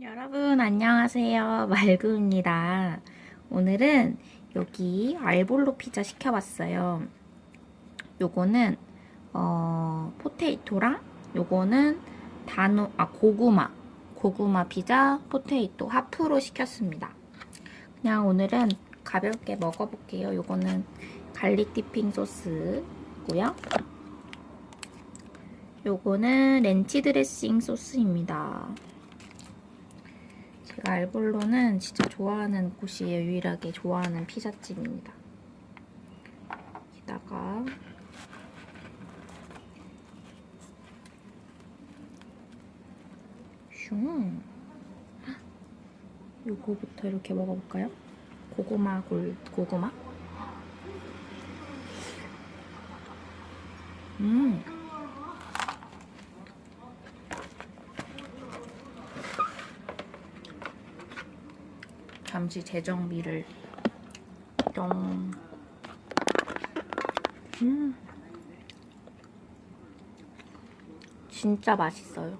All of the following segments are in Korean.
여러분 안녕하세요. 말구입니다. 오늘은 여기 알볼로 피자 시켜봤어요. 요거는 어, 포테이토랑 요거는 단호 아 고구마. 고구마 피자 포테이토 하프로 시켰습니다. 그냥 오늘은 가볍게 먹어볼게요. 요거는 갈릭 디핑 소스고요. 요거는 렌치 드레싱 소스입니다 제가 알볼로는 진짜 좋아하는 곳이에요. 유일하게 좋아하는 피자집입니다. 여기다가 슝 요거부터 이렇게 먹어볼까요? 고구마 골 고구마 음 잠시 재정비를 뿅. 음. 진짜 맛있어요.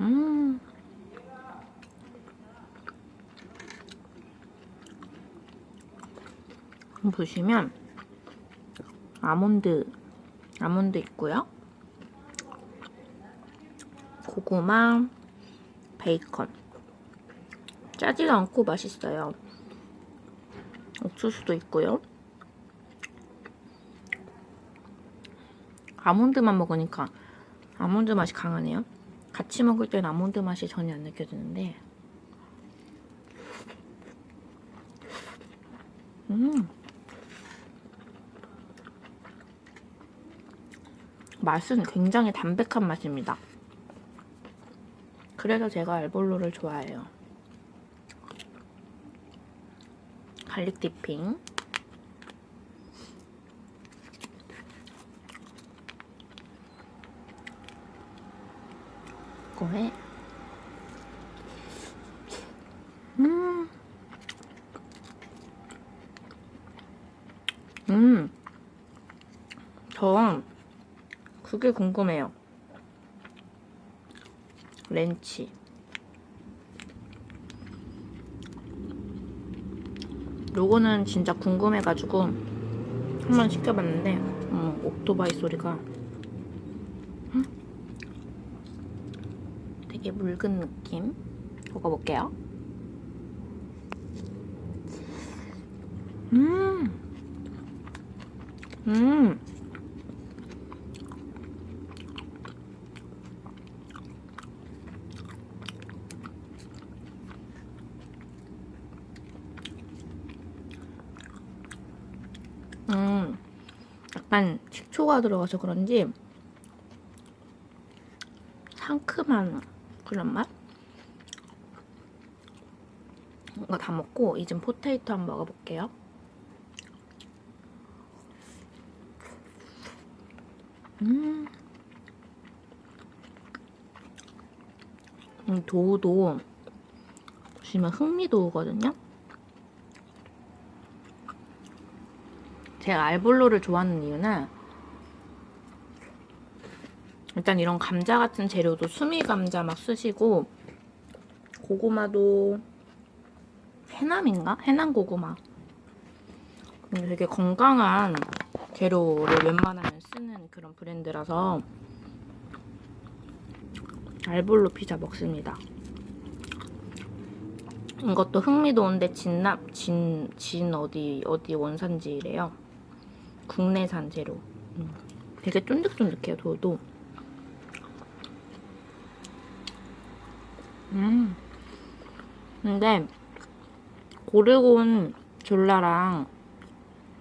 음. 보시면 아몬드 아몬드 있고요. 고구마, 베이컨. 짜지도 않고 맛있어요. 옥수수도 있고요. 아몬드만 먹으니까 아몬드 맛이 강하네요. 같이 먹을 땐 아몬드 맛이 전혀 안 느껴지는데 음 맛은 굉장히 담백한 맛입니다. 그래서 제가 알볼로를 좋아해요. 갈릭 디핑. 이거에 음. 음. 저 그게 궁금해요. 렌치 요거는 진짜 궁금해가지고 한번 시켜봤는데 어, 오토바이 소리가 음? 되게 묽은 느낌 먹어볼게요 음 음. 음, 약간 식초가 들어가서 그런지 상큼한 그런 맛? 이거 다 먹고 이제 포테이토 한번 먹어볼게요. 음, 이 도우도 보시면 흑미도우거든요. 제가 알볼로를 좋아하는 이유는 일단 이런 감자 같은 재료도 수미 감자 막 쓰시고 고구마도 해남인가? 해남 고구마 되게 건강한 재료를 웬만하면 쓰는 그런 브랜드라서 알볼로 피자 먹습니다. 이것도 흥미도운데 진납 진, 진 어디 어디 원산지래요. 국내산 재료. 음. 되게 쫀득쫀득해요, 도도. 음. 근데 고르곤 졸라랑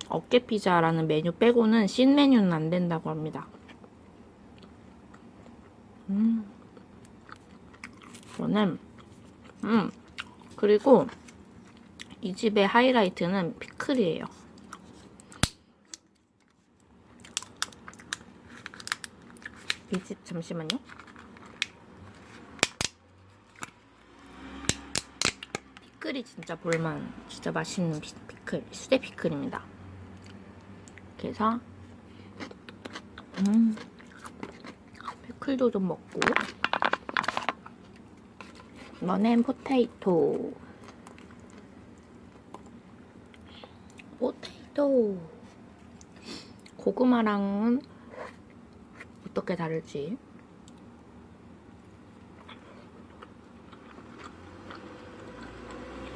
어깨 피자라는 메뉴 빼고는 신 메뉴는 안 된다고 합니다. 음. 저는 음. 그리고 이 집의 하이라이트는 피클이에요. 이집 잠시만요. 피클이 진짜 볼만 진짜 맛있는 피, 클 수제 피클입니다. 그래서 음. 피클도 좀 먹고. 이번엔 포테이토. 포테이토. 고구마랑은 어떻게 다르지?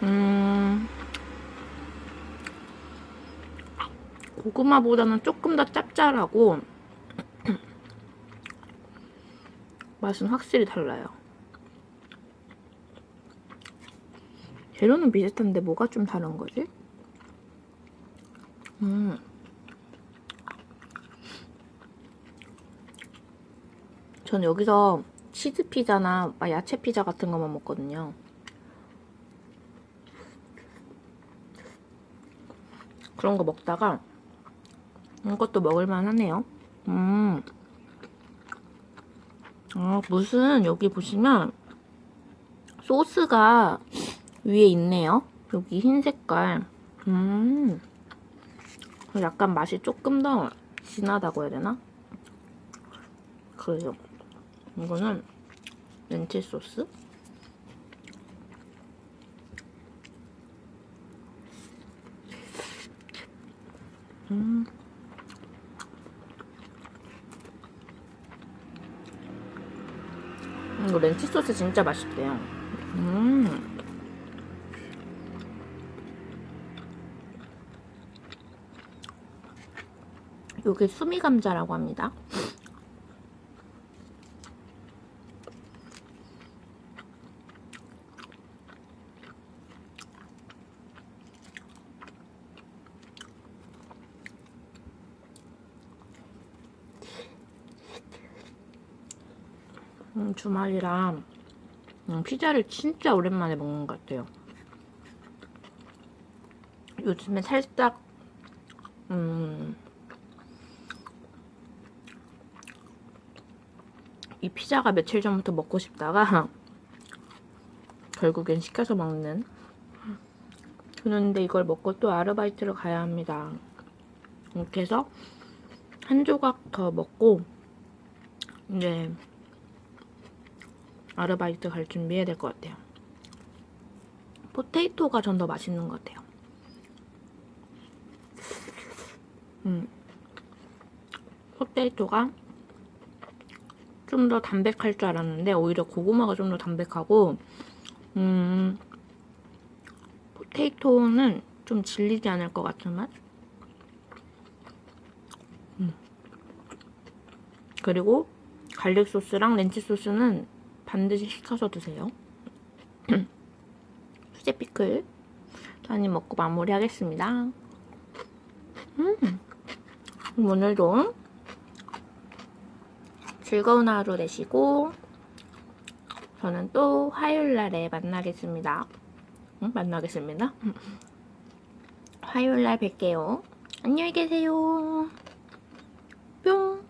음, 고구마보다는 조금 더 짭짤하고 맛은 확실히 달라요. 재료는 비슷한데 뭐가 좀 다른 거지? 음. 전 여기서 치즈 피자나 막 야채 피자 같은 것만 먹거든요. 그런 거 먹다가 이것도 먹을만 하네요. 음. 아, 무슨 여기 보시면 소스가 위에 있네요. 여기 흰 색깔. 음. 약간 맛이 조금 더 진하다고 해야 되나? 그래요. 이거는 렌치 소스. 음. 이거 렌치 소스 진짜 맛있대요. 음. 요게 수미 감자라고 합니다. 음, 주말이라 음, 피자를 진짜 오랜만에 먹는 것 같아요. 요즘에 살짝 음, 이 피자가 며칠 전부터 먹고 싶다가 결국엔 시켜서 먹는 그런데 이걸 먹고 또 아르바이트를 가야 합니다. 이렇게 해서 한 조각 더 먹고 이제 아르바이트 갈 준비해야 될 것 같아요. 포테이토가 전 더 맛있는 것 같아요. 음. 포테이토가 좀 더 담백할 줄 알았는데 오히려 고구마가 좀 더 담백하고 음. 포테이토는 좀 질리지 않을 것 맛? 음. 그리고 갈릭 소스랑 렌치 소스는 반드시 시켜서 드세요. 수제 피클 한입 먹고 마무리하겠습니다. 음, 오늘도 즐거운 하루 되시고 저는 또 화요일날에 만나겠습니다. 응? 만나겠습니다. 화요일날 뵐게요. 안녕히 계세요. 뿅.